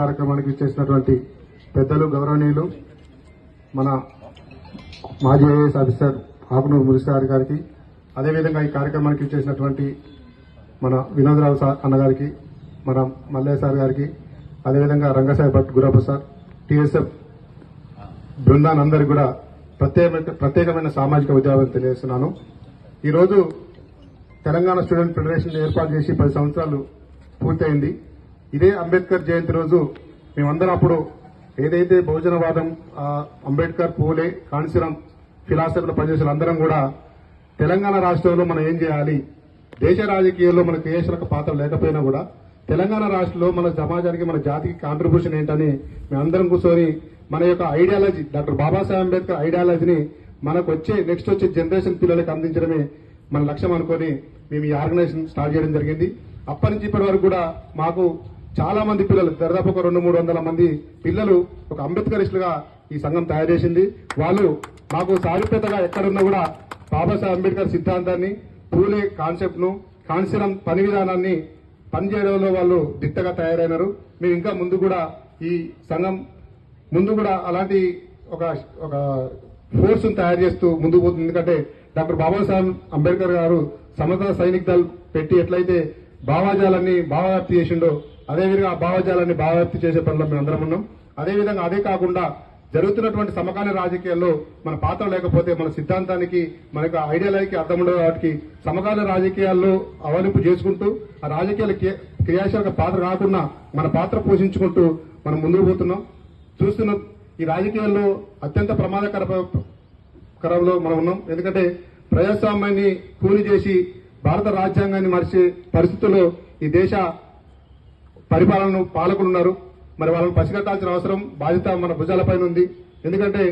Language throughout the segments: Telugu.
కార్యక్రమానికి చేసినటువంటి పెద్దలు గౌరవనీయులు మన మాజీ ఐఏఎస్ ఆఫీసర్ ఆకునూరు మురిసారి గారికి అదేవిధంగా ఈ కార్యక్రమానికి చేసినటువంటి మన వినోదరావు సార్ అన్నగారికి మన మల్లయ్య సార్ గారికి అదేవిధంగా రంగసాయి భట్ గురప్ప సార్ టీఎస్ఎఫ్ బృందానందరికి కూడా ప్రత్యేకమైన ప్రత్యేకమైన సామాజిక ఉద్యోగం తెలియజేస్తున్నాను. ఈరోజు తెలంగాణ స్టూడెంట్ ఫెడరేషన్ ఏర్పాటు చేసి పది సంవత్సరాలు పూర్తయింది. ఇదే అంబేద్కర్ జయంతి రోజు మేమందరం అప్పుడు ఏదైతే భోజనవాదం అంబేద్కర్ పూలే కాన్సీరాం ఫిలాసఫీలో పనిచేసిన అందరం కూడా తెలంగాణ రాష్ట్రంలో మనం ఏం చేయాలి? దేశ రాజకీయాల్లో మన క్రియాశీలక పాత్ర లేకపోయినా కూడా తెలంగాణ రాష్ట్రంలో మన సమాజానికి మన జాతికి కాంట్రిబ్యూషన్ ఏంటని మేమందరం కూర్చొని మన యొక్క ఐడియాలజీ డాక్టర్ బాబాసాహెబ్ అంబేద్కర్ ఐడియాలజీని మనకు వచ్చే నెక్స్ట్ వచ్చే జనరేషన్ పిల్లలకు అందించడమే మన లక్ష్యం అనుకొని మేము ఈ ఆర్గనైజేషన్ స్టార్ట్ చేయడం జరిగింది. అప్పటి నుంచి ఇప్పటి వరకు కూడా మాకు చాలా మంది పిల్లలు దాదాపు ఒక రెండు మూడు వందల మంది పిల్లలు ఒక అంబేద్కరిస్టులుగా ఈ సంఘం తయారు చేసింది. వాళ్ళు మాకు సారూప్యతగా ఎక్కడున్నా కూడా బాబాసాహెబ్ అంబేద్కర్ సిద్ధాంతాన్ని పూలే కాన్సెప్ట్ను పని విధానాన్ని పనిచేయడంలో వాళ్ళు దిట్టగా తయారైనారు. మేము ఇంకా ముందు కూడా ఈ సంఘం ముందు కూడా అలాంటి ఒక ఒక ఫోర్స్ తయారు చేస్తూ ముందుకు పోతుంది. ఎందుకంటే డాక్టర్ బాబాసాహెబ్ అంబేద్కర్ గారు సమత సైనిక దళ్ పెట్టి ఎట్లయితే భావాజాలన్నీ భావవ్యాప్తి చేసిండో అదేవిధంగా ఆ భావజాలాన్ని భావవ్యక్తి చేసే పనిలో మేము అందరం ఉన్నాం. అదేవిధంగా అదే కాకుండా జరుగుతున్నటువంటి సమకాలీన రాజకీయాల్లో మన పాత్ర లేకపోతే మన సిద్ధాంతానికి మన యొక్క ఐడియాలకి అర్థం ఉండదు వాటికి సమకాలీన రాజకీయాల్లో అవలింపు చేసుకుంటూ ఆ రాజకీయాల క్రియాశీలక పాత్ర కాకుండా మన పాత్ర పోషించుకుంటూ మనం ముందుకు పోతున్నాం. చూస్తున్న ఈ రాజకీయాల్లో అత్యంత ప్రమాదకర కరంలో మనం ఉన్నాం. ఎందుకంటే ప్రజాస్వామ్యాన్ని కూలి చేసి భారత రాజ్యాంగాన్ని మరిచే పరిస్థితుల్లో ఈ దేశ పరిపాలన పాలకులు ఉన్నారు మరి వాళ్ళని పసిగట్టాల్సిన అవసరం బాధ్యత మన భుజాలపైన ఉంది. ఎందుకంటే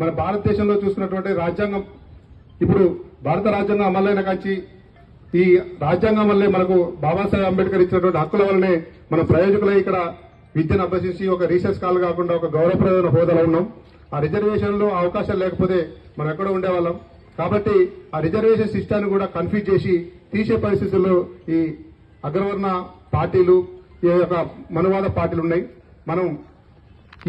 మన భారతదేశంలో చూసుకున్నటువంటి రాజ్యాంగం ఇప్పుడు భారత రాజ్యాంగం అమలైన కాంచి ఈ రాజ్యాంగం వల్లే మనకు బాబాసాహెబ్ అంబేద్కర్ ఇచ్చినటువంటి హక్కుల వల్లనే మన ప్రయోజకులై ఇక్కడ విద్యను అభ్యసించి ఒక రీసెర్చ్ కాల్ కాకుండా ఒక గౌరవప్రదమైన హోదాలో ఉన్నాం. ఆ రిజర్వేషన్లో అవకాశాలు లేకపోతే మనం ఎక్కడో ఉండేవాళ్ళం. కాబట్టి ఆ రిజర్వేషన్ సిస్టాన్ని కూడా కన్ఫ్యూజ్ చేసి తీసే పరిస్థితుల్లో ఈ అగ్రవర్ణ పార్టీలు ఈ యొక్క మనువాద పార్టీలు ఉన్నాయి మనం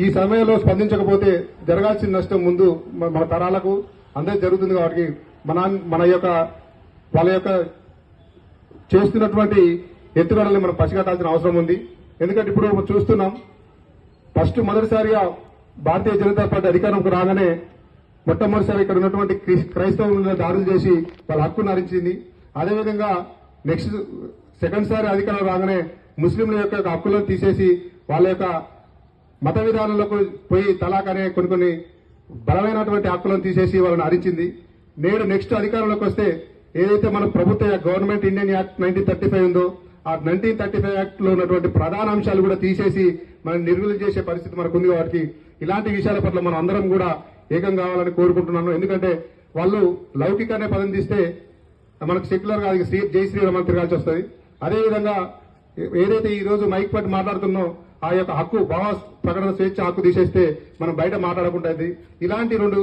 ఈ సమయంలో స్పందించకపోతే జరగాల్సిన నష్టం ముందు మన తరాలకు అందరికి జరుగుతుంది కాబట్టి మన మన యొక్క వాళ్ళ యొక్క చేస్తున్నటువంటి ఎత్తుగడల్ని మనం పసిగట్టాల్సిన అవసరం ఉంది. ఎందుకంటే ఇప్పుడు చూస్తున్నాం ఫస్ట్ మొదటిసారిగా భారతీయ జనతా పార్టీ అధికారంకు రాగానే మొట్టమొదటిసారి ఇక్కడ ఉన్నటువంటి క్రైస్తవులను క్రైస్తవుల దాడులు చేసి వాళ్ళ హక్కును హరించింది. అదేవిధంగా నెక్స్ట్ సెకండ్ సారి అధికారం రాగానే ముస్లింల యొక్క హక్కులను తీసేసి వాళ్ళ యొక్క మత విధానంలోకి పోయి తలాక్ అనే కొన్ని కొన్ని బలమైనటువంటి హక్కులను తీసేసి వాళ్ళని హరించింది నేడు నెక్స్ట్ అధికారంలోకి వస్తే ఏదైతే మన ప్రభుత్వ government Indian act nineteen thirty five ఉందో ఆ నైన్టీన్ థర్టీ ఫైవ్ యాక్ట్లో ఉన్నటువంటి ప్రధాన అంశాలు కూడా తీసేసి మనం నిర్వీర్యం చేసే పరిస్థితి మనకు ఉంది కాబట్టి ఇలాంటి విషయాల పట్ల మనం అందరం కూడా ఏకం కావాలని కోరుకుంటున్నాను. ఎందుకంటే వాళ్ళు లౌకిక అనే పదం తీస్తే మనకు సెక్యులర్గా అది శ్రీ జై శ్రీరామ్ అని తిరగాల్సి వస్తుంది. అదేవిధంగా ఏదైతే ఈ రోజు మైక్ పట్టి మాట్లాడుతున్నో ఆ యొక్క హక్కు భావ ప్రకటన స్వేచ్ఛ హక్కు తీసేస్తే మనం బయట మాట్లాడకుండా ఇలాంటి రెండు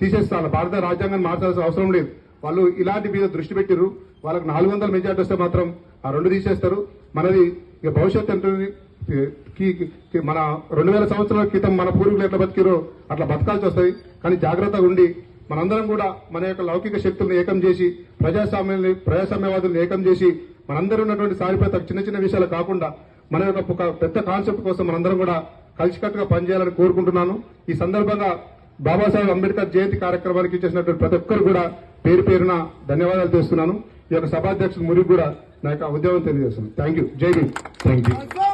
తీసేస్తారు భారత రాజ్యాంగాన్ని మార్చాల్సిన అవసరం లేదు. వాళ్ళు ఇలాంటి మీద దృష్టి పెట్టిర్రు. వాళ్ళకి నాలుగు వందల మెజార్టీ వస్తే మాత్రం ఆ రెండు తీసేస్తారు. మనది ఇక భవిష్యత్తు ఉంటుంది మన రెండు వేల సంవత్సరాల క్రితం మన పూర్వీకులు ఎట్లా బతికిరో అట్లా బతకాల్సి వస్తుంది. కానీ జాగ్రత్తగా ఉండి మనందరం కూడా మన యొక్క లౌకిక శక్తులను ఏకం చేసి ప్రజాస్వామ్యాన్ని ప్రజాస్వామ్యవాదులను ఏకం చేసి మనందరూ ఉన్నటువంటి సారిపోత చిన్న చిన్న విషయాలు కాకుండా మన యొక్క ఒక పెద్ద కాన్సెప్ట్ కోసం మనందరం కూడా కలిసికట్టుగా పనిచేయాలని కోరుకుంటున్నాను. ఈ సందర్భంగా బాబాసాహెబ్ అంబేద్కర్ జయంతి కార్యక్రమానికి చేసినటువంటి ప్రతి ఒక్కరు కూడా పేరు పేరున ధన్యవాదాలు చేస్తున్నాను ఈ యొక్క సభాధ్యక్షుడు మురికి కూడా నా యొక్క ఉద్యోగం తెలియజేస్తున్నాను. థ్యాంక్ యూ జై భీమ్ థ్యాంక్ యూ